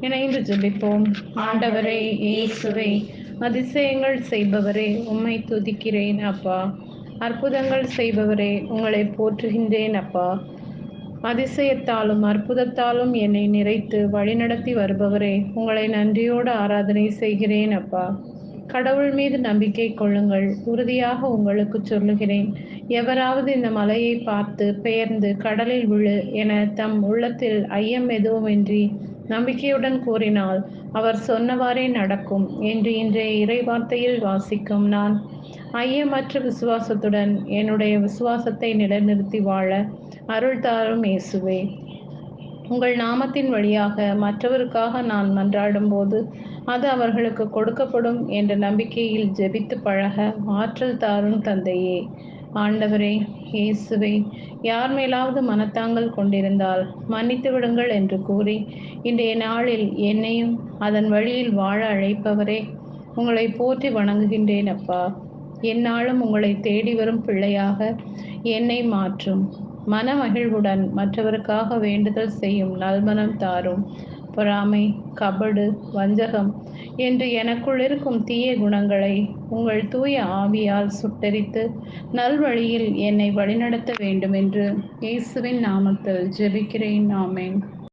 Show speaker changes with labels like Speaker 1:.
Speaker 1: இணைந்து ஜெபிப்போம். ஆண்டவரே இயேசுவை அதிசயங்கள் செய்பவரே உம்மை துதிக்கிறேன் அப்பா. அற்புதங்கள் செய்பவரே உங்களை போற்றுகின்றேன் அப்பா. அதிசயத்தாலும் அற்புதத்தாலும் என்னை நிறைத்து வழிநடத்தி வருபவரே உங்களை நன்றியோடு ஆராதனை செய்கிறேன் அப்பா. கடவுள் மீது நம்பிக்கை கொள்ளுங்கள். உறுதியாக உங்களுக்கு சொல்லுகிறேன். எவராவது இந்த மலையை பார்த்து பெயர்ந்து கடலில் விழு என தம் உள்ளத்தில் ஐயம் எதுவுமின்றி நம்பிக்கையுடன் கூறினால் அவர் சொன்னவாறே நடக்கும் என்று இன்றைய இறைவார்த்தையில் வாசிக்கும் நான். ஐயமற்ற விசுவாசத்துடன் என்னுடைய விசுவாசத்தை நிலைநிறுத்தி வாழ அருள் தாரும் இயேசுவே. உங்கள் நாமத்தின் வழியாக மற்றவருக்காக நான் மன்றாடும் போது அது அவர்களுக்கு கொடுக்கப்படும் என்ற நம்பிக்கையில் ஜெபித்து பழக ஆற்றல் தாரும் தந்தையே. ஆண்டவரே இயேசுவே யார் மேலாவது மனத்தாங்கள் கொண்டிருந்தால் மன்னித்து விடுங்கள் என்று கூறி இன்றைய நாளில் என்னையும் அதன் வழியில் வாழ அழைப்பவரே உங்களை போற்றி வணங்குகின்றேன் அப்பா. எந்நாளும் உங்களை தேடி வரும் பிள்ளையாக என்னை மாற்றும். மன மகிழ்வுடன் மற்றவருக்காக வேண்டுதல் செய்யும் நல்மனம் தாரும். பொறாமை கபடு வஞ்சகம் என்று எனக்குள் இருக்கும் தீய குணங்களை உங்கள் தூய ஆவியால் சுட்டரித்து நல்வழியில் என்னை வழிநடத்த வேண்டும் என்று இயேசுவின் நாமத்தில் ஜெபிக்கிறேன். ஆமேன்.